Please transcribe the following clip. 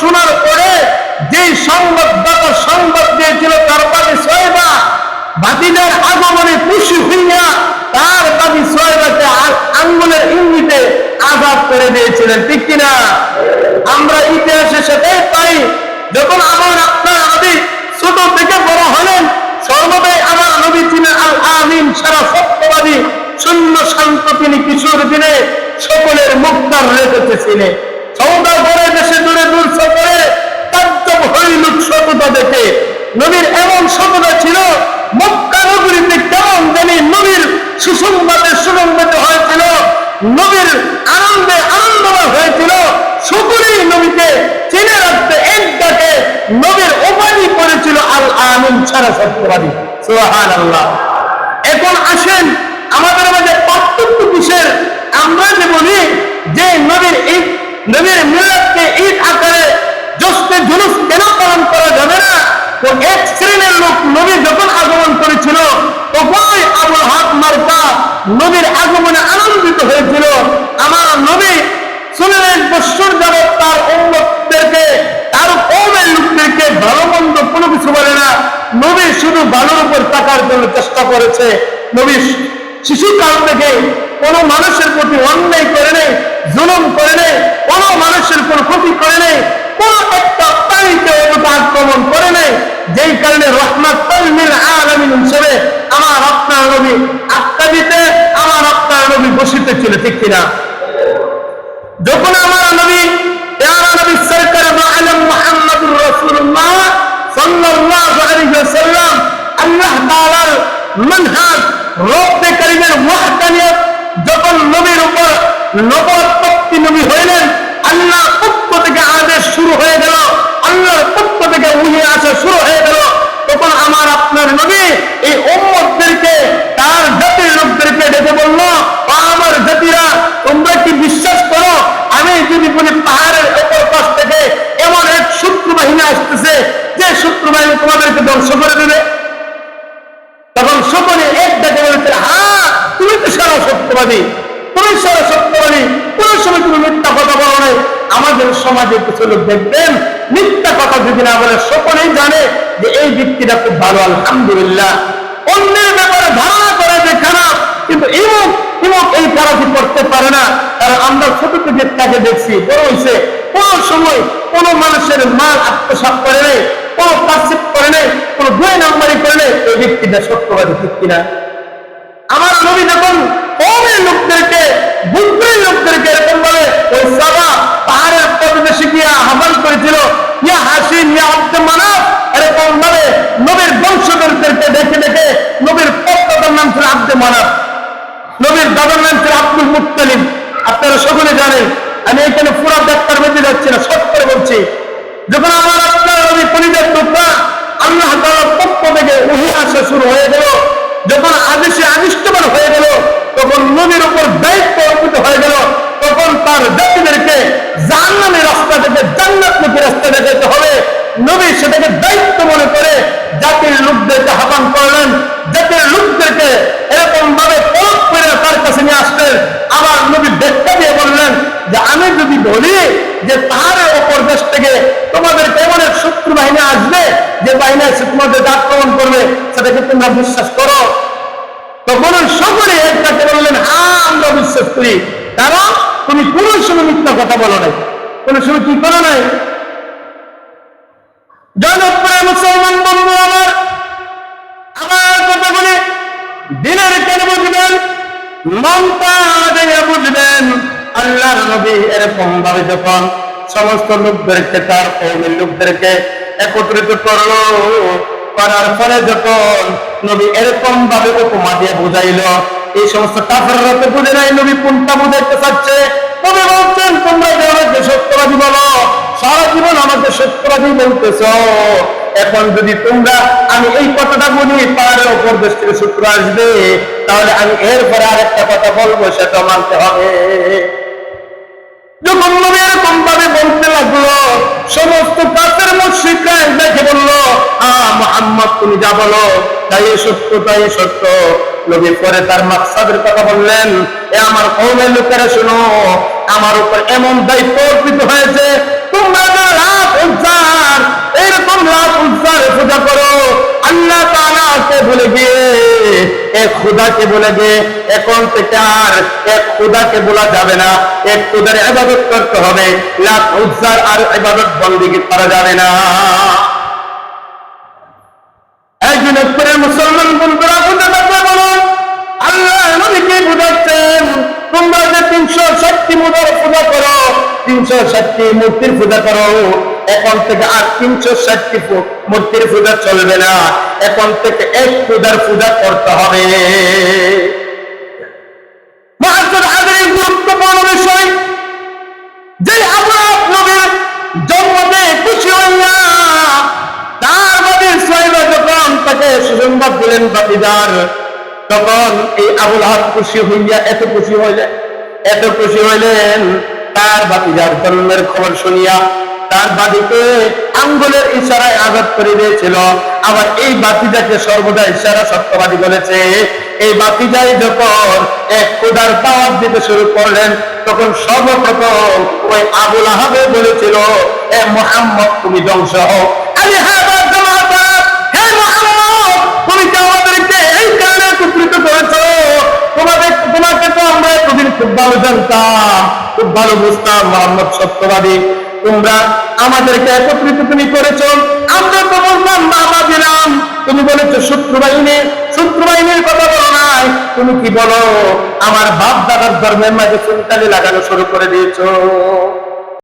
শোনার পরে যেই সংবাদদাতা সংবাদ দিয়েছিল, তার বাদী সোয়েবা বাতিলের আগমনে খুশি হইয়া তার বাদী সোয়েবাকে আঙ্গুলের ইঙ্গিতে আঘাত করে দিয়েছিলেন, ঠিক কিনা? আমরা ইতিহাসে সেটাই পাই যখন আমার আপনার নবী ছোট থেকে বড় হলেন, সর্বদাই আমার নবী ছিলেন আল আমিন, সারা সত্যবাদী, শূন্য শান্ত তিনি কিশোর দিনে সকলের মুক্তার রেখেছিলেন। সৌদা করে দেশে দূরে দূর সফরে তাজ্জব হইল সততা দেখে। নবীর এমন সততা ছিল, মক্কা নগরীতে কেমন জানি নবীর সুসংবাদে সুসংবাদ হয়েছিল, নবীর আনন্দে আনন্দময় হয়েছিল। সকলেই নবীকে চিনে এক ডাকে নবীর উপাধি করেছিল আল আমিন সারা সত্যবাদী। সোহান এখন আসেন আমাদের মাঝে পার্থক্য কিসের? আমরা যে বলি যে নবীর ঈদ নবীর মিলাদকে ঈদ আকারে জস্তে জুলুস কেন পালন করা যাবে না। তো এক শ্রেণির লোক নবী যখন আগমন করেছিল, তখনই আবুল হাত মার্কা নবীর আগমনে আনন্দিত হয়েছিল। আমার নবী এক বৎসর যাবৎ তার উন্মতদেরকে তার কমের লোকদেরকে ভালো মন্দ কোনো কিছু বলে না। নবী শুধু ভালোর উপর টাকার জন্য চেষ্টা করেছে। নবী শিশুকাল থেকে কোনো মানুষের প্রতি অন্যায় করে ক্ষতি করে নেই, কোনো একটা প্রাণীকে ওটা আক্রমণ করে নেই। যেই কারণে রহমাত আলামিন হিসেবে আমার আপনার নবী আত্মা দিতে আমার আপনার নবী বসিতে ছিল ঠিক কিনা? যখন আমার নবী যখন নবীর উপর নবী হইলেন আল্লাহর পক্ষ থেকে আদেশ শুরু হয়ে গেল। আল্লাহর পক্ষ থেকে উহি আসা শুরু হয়ে গেল। তখন আমার আপনার নবী এই উম্মতদেরকে, তার জাতির লোকদেরকে ডেকে বলল "ও আমার জাতিরা, তোমরা কি বিশ্বাস করো? আমি যদি বলি পাহাড়ের ওপর পাশ থেকে এমন এক শত্রু বাহিনী আসতেছে, যে শত্রু বাহিনী তোমাদেরকে ধ্বংস করে দেবে? তখন সকলে এক ডাকে বলেছে হ্যাঁ তুমি তো সারা সত্যবাদী তুমি সময় তুমি আমাদের সমাজে কিছু লোক দেখবেন, মিথ্যা কথা যদি না বলে, সকলেই জানে যে এই ব্যক্তিটা খুব ভালো, আলহামদুলিল্লাহ। অন্যের ব্যাপারে ধারণা করে যে খারাপ কিন্তু ইমুক ইমুক এই খারাপই করতে পারে না। কারণ আমরা ছোট থেকে তাকে দেখছি, বড় হয়েছে। কোন সময় কোন মানুষের মাল আত্মসাত করে নেই, কোন কাশিপ করে নেই, কোন দুই নাম্বারই করে নেই, এই ব্যক্তিটা সত্যবাদী ঠিক কিনা। আমার নবী যখন কমের লোকদেরকে, বুদ্ধের লোকদেরকে এরকম বলে ওই সাবা পাহাড়ের প্রদেশে গিয়ে আহ্বান করেছিল, ইয়া হাসিন ইয়া আব্দ মানাফ, এরকম ভাবে নবীর বংশধরদেরকে দেখে দেখে নবীর পত্তার নাম ছিল আব্দে মানাফ, নবীর দাদার নাম ছিল আব্দুল মুত্তালিম আপনারা সকলে জানেন, আমি এখানে পুরা ব্যাখ্যার মধ্যে যাচ্ছি না, সব করে বলছি। যখন আমার আপনার নবী পরিবেশ টুকরা আল্লাহ তাআলার পক্ষ থেকে উহি আসা শুরু হয়ে নবী সেটাকে দায়িত্ব মনে করে জাতির লোকদেরকে আহ্বান করলেন। জাতির লোকদেরকে এরকম ভাবে পরখ করে তার কাছে নিয়ে আসলেন। আবার নবী ব্যাখ্যা দিয়ে বললেন যে, আমি যদি বলি যে পাহাড়ের ওপর দেশ থেকে তোমাদের কেমন এক শত্রু বাহিনী আসবে, যে বাহিনী এসে তোমাদের আক্রমণ করবে, সেটাকে তোমরা বিশ্বাস করো? তখন সকলে একটাকে বললেন হ্যাঁ আমরা বিশ্বাস করি। কারণ তুমি কোন সময় মিথ্যা কথা বলো নাই। কোন সময় কি করো নাই? জনপ্রিয় মুসলমান বন্ধু আমার আমার কথা বলে দিনের কেন বুঝবেন? বুঝবেন। নবী এরকম ভাবে যখন সমস্ত লোকদেরকে, তার কৌমের লোকদেরকে একত্রিত করল, করার পরে যখন নবী এরকম ভাবে উপমা দিয়ে বুঝাইল, এই সমস্ত কাফেররা বুঝে নাই নবী কোনটা বুঝাইতে চাচ্ছে। আমাকে বলতেছ। এখন যদি তোমরা আমি এই কথাটা বলি, পাহাড়ের ওপর দেশ থেকে সূত্র আসবে। তাহলে আমি আরেকটা কথা বলব, সেটা মানতে হবে। যখন এরকম ভাবে বলতে লাগল, সমস্ত দেখে মোহাম্মদ, তুমি যা বলো, তাই সত্য তাই সত্য। নবী পরে তার মাকসাদের কথা বললেন, এ আমার কৌমের লোকেরা শোনো, আমার উপর এমন দায়িত্ব অর্পিত হয়েছে, তোমরা উজ্জার এরকম লাভ উজ্জার পূজা করো। আল্লাহ তাআলাকে বলে গিয়ে এক খুদাকে বলে গিয়ে, এখন থেকে আর এক খুদাকে বলা যাবে না। এক খুদার ইবাদত করতে হবে লাভ উজ্জার আর ইবাদত বন্দিগি করা যাবে না। একজন করে মুসলমান বন্ধুরা বুঝতে বলুন। আল্লাহ নবীকে বুঝাচ্ছেন, তোমরা যে তিনশো ষাটটি মুদার পূজা করো, তিনশো ষাটটি মূর্তির পূজা করো। এখন থেকে আর তিনশো ষাটটি ফুট মূর্তির পূজা চলবে না। এখন থেকে এক পূজার পূজা করতে হবে। বিষয়, যে খুশি হইয়া তার মধ্যে যখন তাকে দিলেন তখন এই খুশি হইয়া এত খুশি এত খুশি হইলেন, তার বাতিদার জন্মের খবর শুনিয়া তার বাড়িতে আঙ্গুলের ইশারায় আঘাত করে দিয়েছিল। আবার এই বাতিজাকে সর্বদা ইশারা সত্যবাদী বলেছে। এই বাতিজাই যখন এক খোদার দাওয়াত দিতে শুরু করলেন, তখন সর্বপ্রথম ওই আবুল আহাবে বলেছিল, এ মোহাম্মদ, তুমি ধ্বংস হও। আরে তোমাকে তো আমরা এতদিন খুব ভালো জানতাম, খুব ভালো বুঝতাম, মোহাম্মদ সত্যবাদী। তোমরা আমাদেরকে একত্রিত তুমি করেছ। আমরা তো বলতাম বাবা দিলাম। তুমি বলেছ, শত্রু বাহিনী, শত্রু বাহিনীর কথা বলো নাই। তুমি কি বলো, আমার বাপ দাদার ধর্মের মাঝে চুনকালি লাগানো শুরু করে দিয়েছ।